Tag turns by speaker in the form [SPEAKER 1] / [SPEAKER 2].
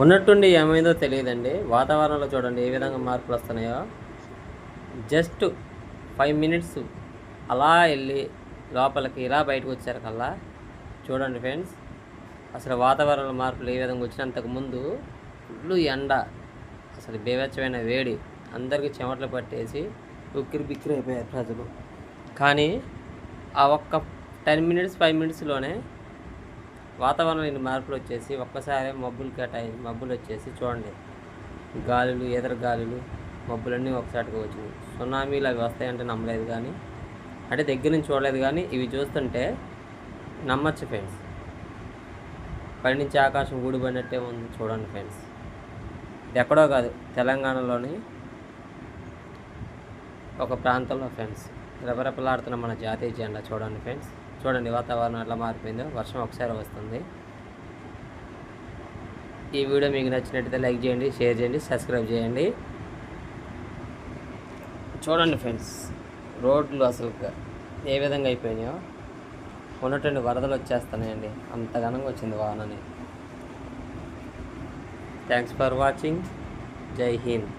[SPEAKER 1] ఉన్నట్టుండి ఏమైందో తెలియదండి. వాతావరణంలో చూడండి ఏ విధంగా మార్పులు వస్తున్నాయో. జస్ట్ ఫైవ్ మినిట్స్ అలా వెళ్ళి లోపలికి ఇలా బయటకు వచ్చారు కల్లా. చూడండి ఫ్రెండ్స్ అసలు వాతావరణ మార్పులు ఏ విధంగా వచ్చినంతకు ముందు ఫుల్ ఎండ అసలు బేవచ్చమైన వేడి అందరికీ చెమటలు పట్టేసి ఉక్కిరి బిక్కిరి అయిపోయారు ప్రజలు. కానీ ఆ ఒక్క టెన్ మినిట్స్ ఫైవ్ మినిట్స్లోనే వాతావరణంలో మార్పులు వచ్చేసి ఒక్కసారి మబ్బులు కేటాయి మబ్బులు వచ్చేసి చూడండి. గాలులు ఎదర గాలులు మబ్బులన్నీ ఒకసారిగా వచ్చినాయి సునామీలు అవి వస్తాయంటే నమ్మలేదు కానీ అంటే దగ్గర నుంచి చూడలేదు కానీ ఇవి చూస్తుంటే నమ్మచ్చు ఫ్రెండ్స్. పైనుంచి ఆకాశం ఊడిపడినట్టే ఉంది చూడండి ఫ్రెండ్స్. ఇది ఎక్కడో కాదు తెలంగాణలోని ఒక ప్రాంతంలో ఫ్రెండ్స్. రెపరెపలాడుతున్న మన జాతీయ జెండా చూడండి ఫ్రెండ్స్. చూడండి వాతావరణం ఎట్లా మారిపోయిందో. వర్షం ఒకసారి వస్తుంది. ఈ వీడియో మీకు నచ్చినట్టయితే లైక్ చేయండి షేర్ చేయండి సబ్స్క్రైబ్ చేయండి. చూడండి ఫ్రెండ్స్ రోడ్లు అసలు ఏ విధంగా అయిపోయినాయో. ఉన్నటువంటి వరదలు వచ్చేస్తున్నాయండి. అంత ఘనంగా వచ్చింది వానని. థ్యాంక్స్ ఫర్ వాచింగ్ జై హింద్